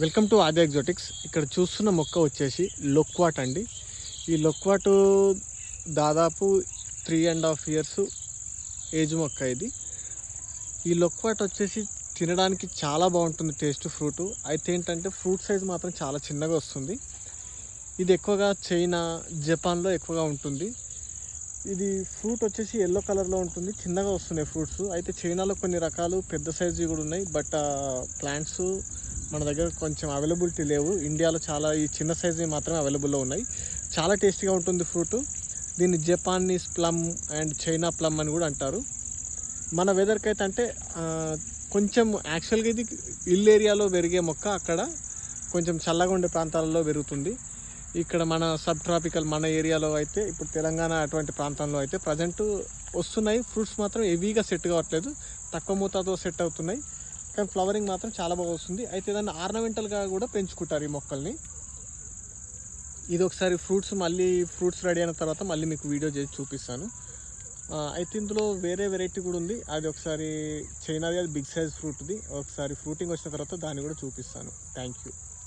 Welcome to ఆది ఎగ్జోటిక్స్. ఇక్కడ చూస్తున్న మొక్క వచ్చేసి లొక్వాట్ అండి. ఈ లొక్వాట్ దాదాపు three and half years age మొక్క ఇది. ఈ లొక్వాట్ వచ్చేసి తినడానికి చాలా బాగుంటుంది టేస్ట్ ఫ్రూట్ అయితే ఏంటంటే ఫ్రూట్ సైజ్ మాత్రం చాలా చిన్నగా వస్తుంది. ఇది ఎక్కువగా చైనా జపాన్లో ఎక్కువగా ఉంటుంది. ఇది ఫ్రూట్ వచ్చేసి ఎల్లో కలర్లో ఉంటుంది చిన్నగా వస్తున్నాయి ఫ్రూట్స్ అయితే చైనాలో కొన్ని రకాలు పెద్ద సైజు కూడా ఉన్నాయి బట్ ప్లాంట్స్ మన దగ్గర కొంచెం అవైలబిలిటీ లేవు. ఇండియాలో చాలా ఈ చిన్న సైజు మాత్రమే అవైలబుల్లో ఉన్నాయి. చాలా టేస్టీగా ఉంటుంది ఫ్రూట్. దీన్ని Japanese plum and China plum అని కూడా అంటారు. మన వెదర్కి అయితే అంటే కొంచెం యాక్చువల్గా ఇది ఇల్ ఏరియాలో పెరిగే మొక్క అక్కడ కొంచెం చల్లగా ఉండే ప్రాంతాలలో పెరుగుతుంది. ఇక్కడ మన సబ్ ట్రాపికల్ మన ఏరియాలో అయితే ఇప్పుడు తెలంగాణ అటువంటి ప్రాంతంలో అయితే ప్రజెంట్ వస్తున్నాయి. ఫ్రూట్స్ మాత్రం హెవీగా సెట్ కావట్లేదు. తక్కువ మోతాదులో సెట్ అవుతున్నాయి. కానీ ఫ్లవరింగ్ మాత్రం చాలా బాగా వస్తుంది. అయితే దాన్ని ఆర్నమెంటల్గా కూడా పెంచుకుంటారు ఈ మొక్కల్ని. ఇది ఒకసారి ఫ్రూట్స్ మళ్ళీ ఫ్రూట్స్ రెడీ అయిన తర్వాత మళ్ళీ మీకు వీడియో చేసి చూపిస్తాను. అయితే ఇందులో వేరే వెరైటీ కూడా ఉంది. అది ఒకసారి చైనాది అది బిగ్ సైజ్ ఫ్రూట్ది. ఒకసారి ఫ్రూటింగ్ వచ్చిన తర్వాత దాన్ని కూడా చూపిస్తాను. Thank you.